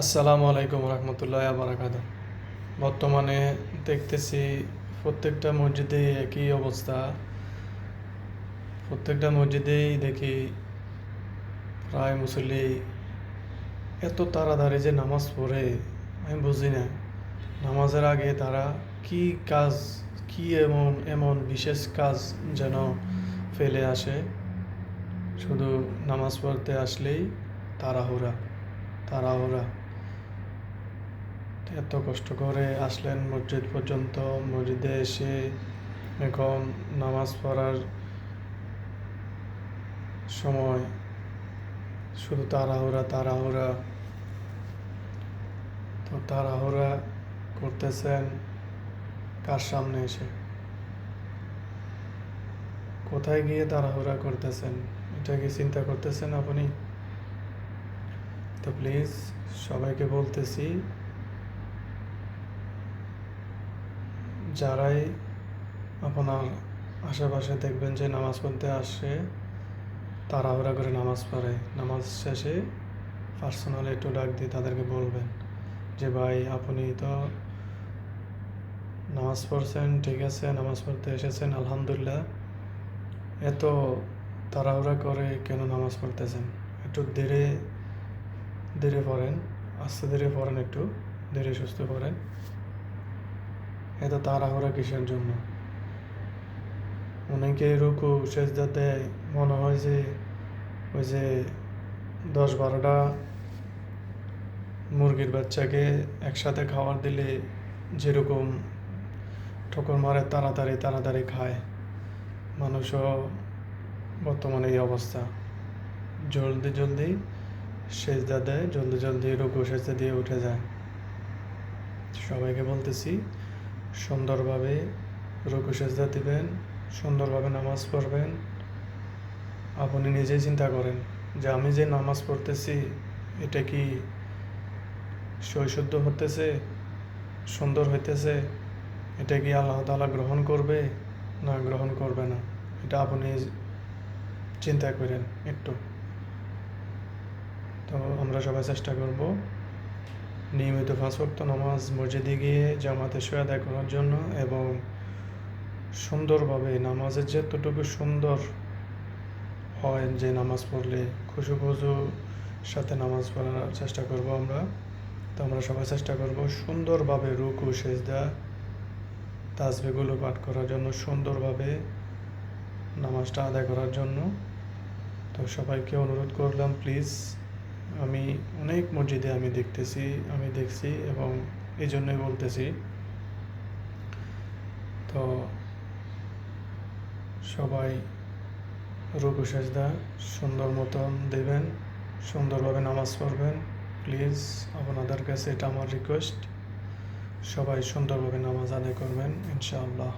আসসালামু আলাইকুম রহমতুল্লাহ বারাকাত বর্তমানে দেখতেছি প্রত্যেকটা মসজিদে একই অবস্থা। প্রত্যেকটা মসজিদেই দেখি প্রায় মুসল্লি এত তাড়াতাড়ি যে নামাজ পড়ে, আমি বুঝি না। নামাজের আগে তারা কি কাজ, কি এমন এমন বিশেষ কাজ যেন ফেলে আসে? শুধু নামাজ পড়তে আসলেই তাড়াহুড়া তাড়াহুড়া। এত কষ্ট করে আসলেন মসজিদ পর্যন্ত। মসজিদে এসে এখন নামাজ পড়ার সময়। শুধু তাড়াহুড়া তাড়াহুড়া। তো তাড়াহুড়া করতেছেন কার সামনে এসে? কোথায় গিয়ে তাড়াহুড়া করতেছেন? এটা কি চিন্তা করতেছেন আপনি? তো প্লিজ সবাইকে বলতেছি যারাই আপনার আশেপাশে দেখবেন যে নামাজ পড়তে আসে তাড়াহুড়া করে নামাজ পড়ে। নামাজ শেষে পার্সোনালি একটু ডাক দিয়ে তাদেরকে বলবেন যে, ভাই, আপনি তো নামাজ পড়ছেন, ঠিক আছে, নামাজ পড়তে এসেছেন, আলহামদুলিল্লাহ। এত তাড়াহুড়া করে কেন নামাজ পড়তেছেন? একটু ধীরে ধীরে পড়েন, আস্তে ধীরে পড়েন একটু, ধীরে সুস্থ পড়েন। এত তাড়াহুড়া কিসের জন্য? অনেকে রুকু, সেজদা দেয়। মনে হয় যে ওই যে দশ বারোটা মুরগির বাচ্চাকে একসাথে খাবার দিলে যেরকম ঠোকর মারে, তাড়াতাড়ি তাড়াতাড়ি খায়। মানুষও বর্তমানে এই অবস্থা। জলদি জলদি সেজদা দেয়, জলদি জলদি রুকু, সেজদা দিয়ে উঠে যায়। সবাইকে বলতেছি সুন্দরভাবে রুকু দিবেন, সুন্দরভাবে নামাজ পড়বেন। আপনি নিজেই চিন্তা করেন যে আমি যে নামাজ পড়তেছি, এটা কি শৈশুদ্ধ হতেছে, সুন্দর হইতেছে? এটা কি আল্লাহ তালা গ্রহণ করবে? না, গ্রহণ করবে না। এটা আপনি চিন্তা করেন একটু। তো আমরা সবাই চেষ্টা করব নিয়মিত ওয়াক্ত নামাজ মসজিদে গিয়ে জামাতে শুয়ে আদায় করার জন্য এবং সুন্দরভাবে নামাজের যতটুকু সুন্দর হয় যে নামাজ পড়লে খুশু খুশু সাথে নামাজ পড়ার চেষ্টা করব আমরা। তো আমরা সবাই চেষ্টা করব সুন্দরভাবে রুকু, সেজদা তাজবিগুলো পাঠ করার জন্য, সুন্দরভাবে নামাজটা আদায় করার জন্য। তো সবাইকে অনুরোধ করলাম প্লিজ আমি অনেক মসজিদে আমি দেখতেছি, আমি দেখছি এবং এই জন্যই বলতেছি। তো সবাই রুকু সেজদা সুন্দর মতন দেবেন, সুন্দরভাবে নামাজ পড়বেন। প্লিজ, আপনাদের কাছে এটা আমার রিকোয়েস্ট। সবাই সুন্দরভাবে নামাজ আদায় করবেন, ইনশাআল্লাহ।